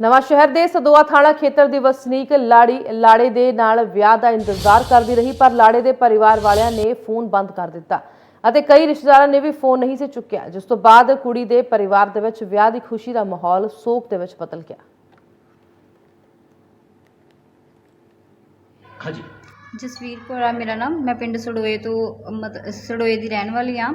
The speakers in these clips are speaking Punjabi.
ਨਵਾਂ ਸ਼ਹਿਰ ਦੇ ਸਦੋਆ ਥਾਣਾ ਖੇਤਰ ਦੀ ਵਸਨੀਕ ਲਾੜੀ ਲਾੜੇ ਦੇ ਨਾਲ ਵਿਆਹ ਦਾ ਇੰਤਜ਼ਾਰ ਕਰਦੀ ਰਹੀ ਪਰ ਲਾੜੇ ਦੇ ਪਰਿਵਾਰ ਵਾਲਿਆਂ ਨੇ ਫੋਨ ਬੰਦ ਕਰ ਦਿੱਤਾ ਅਤੇ ਕਈ ਰਿਸ਼ਤੇਦਾਰਾਂ ਨੇ ਵੀ ਫੋਨ ਨਹੀਂ ਸੀ ਚੁੱਕਿਆ ਜਿਸ ਤੋਂ ਬਾਅਦ ਕੁੜੀ ਦੇ ਪਰਿਵਾਰ ਦੇ ਵਿੱਚ ਵਿਆਹ ਦੀ ਖੁਸ਼ੀ ਦਾ ਮਾਹੌਲ ਸੋਗ ਦੇ ਵਿੱਚ ਬਦਲ ਗਿਆ। ਹਾਂਜੀ। ਜਸਵੀਰ ਕੌਰ ਆ ਮੇਰਾ ਨਾਮ ਮੈਂ ਪਿੰਡ ਸੜੋਏ ਤੋਂ ਮਤ ਸੜੋਏ ਦੀ ਰਹਿਣ ਵਾਲੀ ਆ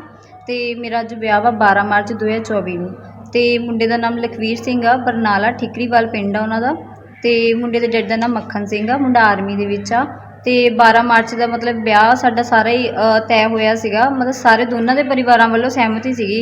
ਤੇ ਮੇਰਾ ਅੱਜ ਵਿਆਹ ਵਾ 12 ਮਾਰਚ 2024 ਨੂੰ। ਅਤੇ ਮੁੰਡੇ ਦਾ ਨਾਮ ਲਖਵੀਰ ਸਿੰਘ ਆ, ਬਰਨਾਲਾ ਠੀਕਰੀਵਾਲ ਪਿੰਡ ਆ ਉਹਨਾਂ ਦਾ। ਅਤੇ ਮੁੰਡੇ ਦੇ ਡੈਡੀ ਦਾ ਨਾਮ ਮੱਖਣ ਸਿੰਘ ਆ, ਮੁੰਡਾ ਆਰਮੀ ਦੇ ਵਿੱਚ ਆ। ਅਤੇ ਬਾਰ੍ਹਾਂ ਮਾਰਚ ਦਾ ਮਤਲਬ ਵਿਆਹ ਸਾਡਾ ਸਾਰਾ ਹੀ ਤੈਅ ਹੋਇਆ ਸੀਗਾ। ਮਤਲਬ ਸਾਰੇ ਦੋਨਾਂ ਦੇ ਪਰਿਵਾਰਾਂ ਵੱਲੋਂ ਸਹਿਮਤੀ ਸੀਗੀ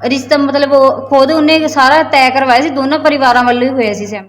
ਰਿਸ਼ਤਾ ਮਤਲਬ ਉਹ ਖੁਦ ਉਹਨੇ ਸਾਰਾ ਤੈਅ ਕਰਵਾਇਆ ਸੀ, ਦੋਨਾਂ ਪਰਿਵਾਰਾਂ ਵੱਲੋਂ ਹੀ ਹੋਇਆ ਸੀ ਸੈਮ